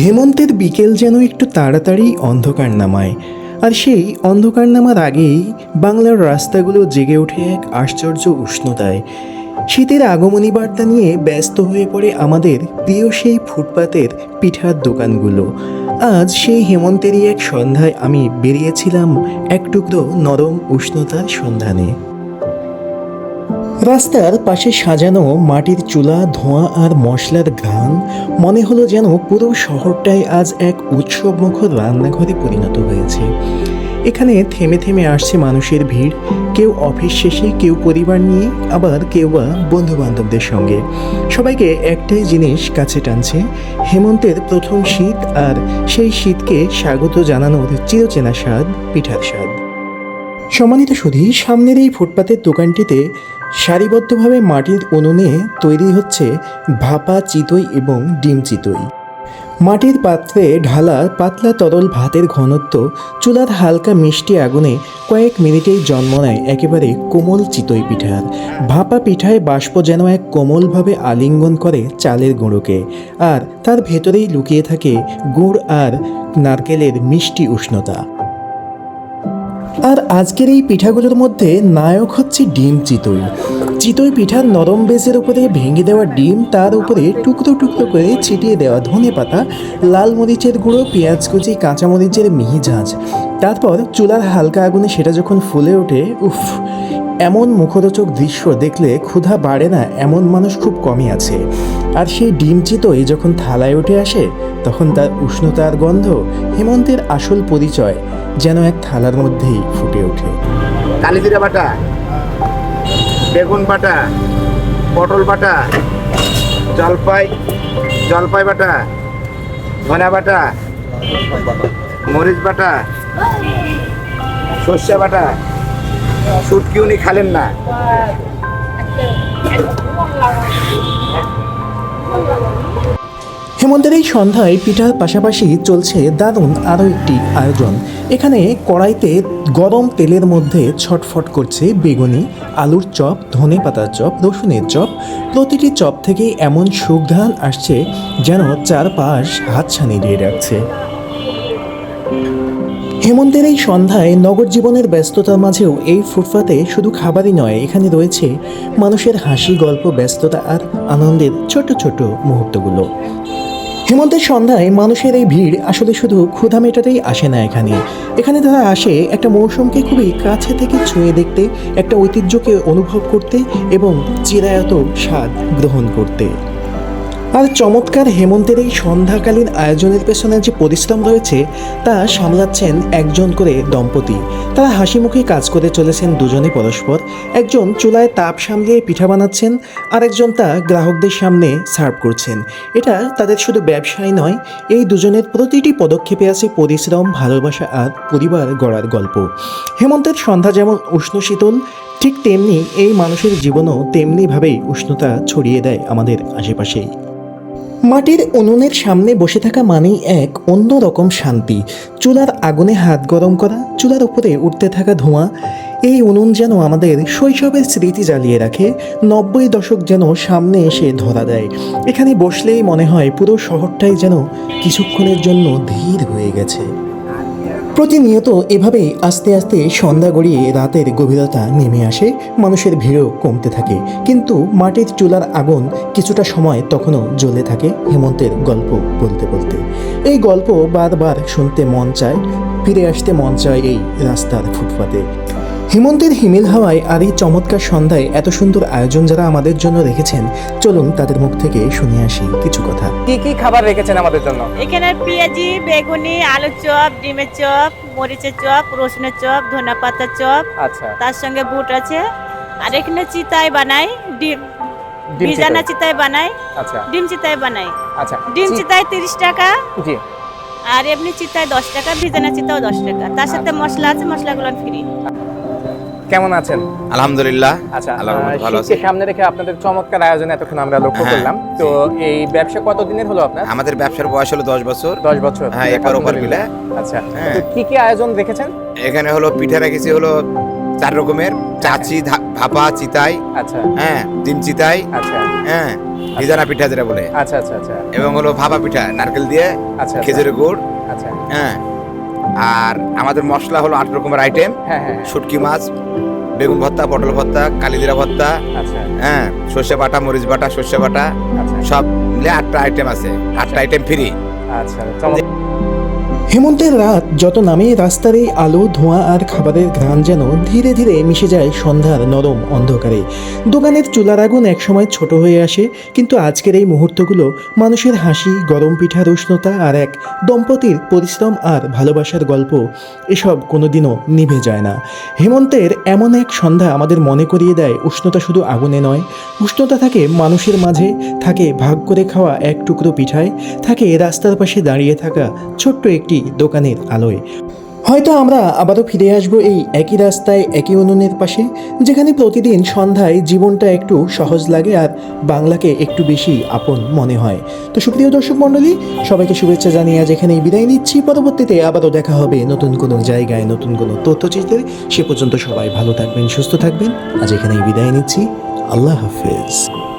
হেমন্তের বিকেল যেন একটু তাড়াতাড়ি অন্ধকার নামায় আর সেই অন্ধকার নামার আগেই বাংলার রাস্তাগুলো জেগে ওঠে এক আশ্চর্য উষ্ণতায়। শীতের আগমনী বার্তা নিয়ে ব্যস্ত হয়ে পড়ে আমাদের প্রিয় সেই ফুটপাতের পিঠার দোকানগুলো। আজ সেই হেমন্তেরই এক সন্ধ্যায় আমি বেরিয়েছিলাম এক টুকরো নরম উষ্ণতার সন্ধানে। রাস্তার পাশে সাজানো মাটির চুলা, ধোঁয়া আর মশলার ঘ্রাণ মনে হলো যেন পুরো শহরটাই আজ এক উৎসবমুখর রান্নাঘরে পরিণত হয়েছে। এখানে থেমে থেমে আসছে মানুষের ভিড়, কেউ অফিস শেষে, কেউ পরিবার নিয়ে, আবার কেউ বা বন্ধু বান্ধবদের সঙ্গে। সবাইকে একটাই জিনিস কাছে টানছে, হেমন্তের প্রথম শীত আর সেই শীতকে স্বাগত জানানোর চিরচেনা স্বাদ, পিঠার স্বাদ। সম্মানিত সুধী, সামনের এই ফুটপাতের দোকানটিতে সারিবদ্ধভাবে মাটির উনুনে তৈরি হচ্ছে ভাপা চিতই এবং ডিম চিতই। মাটির পাত্রে ঢালা পাতলা তরল ভাতের ঘনত্ব, চুলার হালকা মিষ্টি আগুনে কয়েক মিনিটেই জন্ম নেয় একেবারে কোমল চিতই পিঠার। ভাপা পিঠায় বাষ্প যেন এক কোমলভাবে আলিঙ্গন করে চালের গুঁড়োকে, আর তার ভেতরেই লুকিয়ে থাকে গুড় আর নারকেলের মিষ্টি উষ্ণতা। আর আজকের এই পিঠাগুলোর মধ্যে নায়ক হচ্ছে ডিম চিতই। চিতই পিঠার নরম বেজের উপরে ভেঙে দেওয়া ডিম, তার উপরে টুকরো টুকরো করে ছিটিয়ে দেওয়া ধনে পাতা, লাল মরিচের গুঁড়ো, পেঁয়াজ কুচি কাঁচামরিচের মিহি ঝাঁঝ তারপর চুলার হালকা আগুনে সেটা যখন ফুলে ওঠে, উফ এমন মুখরোচক দৃশ্য দেখলে ক্ষুধা বাড়ে না, এমন মানুষ খুব কমই আছে। আর সেই ডিম চিতই যখন থালায় উঠে আসে, তখন তার উষ্ণতার গন্ধ, হেমন্তের আসল পরিচয় যেন এক থালার মধ্যেই ফুটে ওঠে। কালিজিরা বাটা, বেগুন বাটা, পটল বাটা, জলপাই জলপাই বাটা, ধনা বাটা, মরিচ বাটা, সর্ষে বাটা সুটকি উনি খালেন না। হেমন্তের এই সন্ধ্যায় পিঠার পাশাপাশি চলছে দারুণ আরও একটি আয়োজন। এখানে কড়াইতে গরম তেলের মধ্যে ছটফট করছে বেগুনি, আলুর চপ, ধনে পাতার চপ, রসুনের চপ। প্রতিটি চপ থেকেই এমন সুঘ্রাণ আসছে যেন চারপাশ হাতছানি দিয়ে রাখছে। হেমন্তের এই সন্ধ্যায় নগর জীবনের ব্যস্ততার মাঝেও এই ফুটপাতে শুধু খাবারই নয়, এখানে রয়েছে মানুষের হাসি, গল্প, ব্যস্ততা আর আনন্দের ছোট ছোট মুহূর্তগুলো। হেমন্তের সন্ধ্যায় মানুষের এই ভিড় আসলে শুধু ক্ষুধা মেটাতেই আসে না এখানে। এখানে তারা আসে একটা মৌসুমকে খুবই কাছে থেকে ছুঁয়ে দেখতে, একটা ঐতিহ্যকে অনুভব করতে এবং চিরায়ত স্বাদ গ্রহণ করতে। আর চমৎকার হেমন্তের এই সন্ধ্যাকালীন আয়োজনের পেছনে যে পরিশ্রম রয়েছে, তা সামলাচ্ছেন একজন করে দম্পতি। তারা হাসি মুখে কাজ করে চলেছেন দুজনে পরস্পর। একজন চুলায় তাপ সামলিয়ে পিঠা বানাচ্ছেন, আরেকজন তা গ্রাহকদের সামনে সার্ভ করছেন। এটা তাদের শুধু ব্যবসায় নয়, এই দুজনের প্রতিটি পদক্ষেপে আছে পরিশ্রম, ভালোবাসা আর পরিবার গড়ার গল্প। হেমন্তের সন্ধ্যা যেমন উষ্ণ শীতল, ঠিক তেমনি এই মানুষের জীবনও তেমনিভাবেই উষ্ণতা ছড়িয়ে দেয় আমাদের আশেপাশেই। মাটির উনুনের সামনে বসে থাকা মানেই এক অন্য রকম শান্তি। চুলার আগুনে হাত গরম করা, চুলার উপরে উঠতে থাকা ধোঁয়া, এই উনুন যেন আমাদের শৈশবের স্মৃতি জ্বালিয়ে রাখে, নব্বই দশক যেন সামনে এসে ধরা দেয়। এখানে বসলেই মনে হয় পুরো শহরটাই যেন কিছুক্ষণের জন্য ধীর হয়ে গেছে। প্রতিনিয়ত এভাবেই আস্তে আস্তে সন্ধ্যা গড়িয়ে রাতের গভীরতা নেমে আসে, মানুষের ভিড়ও কমতে থাকে। কিন্তু মাটির চুলার আগুন কিছুটা সময় তখনও জ্বলে থাকে হেমন্তের গল্প বলতে বলতে। এই গল্প বারবার শুনতে মন চায়, ফিরে আসতে মন চায় এই রাস্তার ফুটপাতে। হেমন্তের হিমেল হাওয়ায় আর এই চমৎকার সন্ধ্যায় এত সুন্দর আয়োজন যারা আমাদের জন্য রেখেছেন চলুন তাদের মুখ থেকে শুনে আসি কিছু কথা। কি কি খাবার রেখেছেন আমাদের জন্য? এখানে পেঁয়াজি বেগুনি আলুর চপ ডিমের চপ মরিচের চপ রসুনের চপ ধনা পাতার চপ। আচ্ছা। তার সঙ্গে বুট আছে। আর এখানে চিতায় বানাই ডিম বিজানা চিতই। চিতাই বানাই আচ্ছা। ডিম চিতায় বানাই। আচ্ছা। ডিম চিতায় চিতাই তিরিশ টাকা। জি। আর এমনি চিতায় দশ টাকা ভিজানা চিতাও দশ টাকা। তার সাথে মশলা আছে মশলাগুলো ফ্রি কেমন আছেন? আলহামদুলিল্লাহ আচ্ছা আল্লাহর রহমতে ভালো আছি। সামনে রেখে আপনাদের চমৎকার আয়োজন এতক্ষণ আমরা লক্ষ্য হ্যাঁ। করলাম। তো এই ব্যবসা কত দিনের হলো আপনার? আমাদের ব্যবসার বয়স হলো দশ বছর। দশ বছর। হ্যাঁ, এপার ওপার মিলে। আচ্ছা হ্যাঁ। তো কি কি আয়োজন রেখেছেন? এখানে হলো পিঠা রেখেছি হলো চার রকমের। চাচি ভাপা চিতাই আচ্ছা। হ্যাঁ ডিম চিতাই আচ্ছা। হ্যাঁ ভিজানা পিঠা যেটা বলে। আচ্ছা আচ্ছা আচ্ছা। এবং হলো ভাপা পিঠা নারকেল দিয়ে আচ্ছা। খেজুরের গুড়। আচ্ছা। হ্যাঁ। আর আমাদের মশলা হলো আট রকমের আইটেম হ্যাঁ হ্যাঁ হ্যাঁ। শুটকি মাছ বেগুন ভর্তা পটল ভর্তা কালিদিরা ভর্তা। আচ্ছা। হ্যাঁ সর্ষে বাটা মরিচ বাটা সর্ষে বাটা। আচ্ছা। সব মিলে আটটা আইটেম আছে। আটটা আইটেম ফ্রি আচ্ছা হেমন্তের রাত যত নামে রাস্তার এই আলো, ধোঁয়া আর খাবারের ঘ্রাণ যেন ধীরে ধীরে মিশে যায় সন্ধ্যার নরম অন্ধকারে। দোকানের চুলার আগুন একসময় ছোট হয়ে আসে, কিন্তু আজকের এই মুহূর্তগুলো মানুষের হাসি, গরম পিঠার উষ্ণতা আর এক দম্পতির পরিশ্রম আর ভালোবাসার গল্প, এসব কোনোদিনও নিভে যায় না। হেমন্তের এমন এক সন্ধ্যা আমাদের মনে করিয়ে দেয়, উষ্ণতা শুধু আগুনে নয়। উষ্ণতা থাকে মানুষের মাঝে, থাকে ভাগ করে খাওয়া এক টুকরো পিঠায়, থাকে রাস্তার পাশে দাঁড়িয়ে থাকা ছোট্ট একটি দোকানের আলোয়। হয়তো আমরা আবারও ফিরে আসব এই একই রাস্তায়, একই উনুনের পাশে, যেখানে প্রতিদিন সন্ধ্যায় জীবনটা একটু সহজ লাগে আর বাংলাকে একটু বেশি আপন মনে হয়। তো সুপ্রিয় দর্শক মণ্ডলী, সবাইকে শুভেচ্ছা জানিয়ে আজ এখানেই বিদায় নিচ্ছি। পরবর্তীতে আবারও দেখা হবে নতুন কোনো জায়গায়, নতুন কোনো তথ্যচিত্রে। সে পর্যন্ত সবাই ভালো থাকবেন, সুস্থ থাকবেন। আজ এখানেই বিদায় নিচ্ছি। আল্লাহ হাফেজ।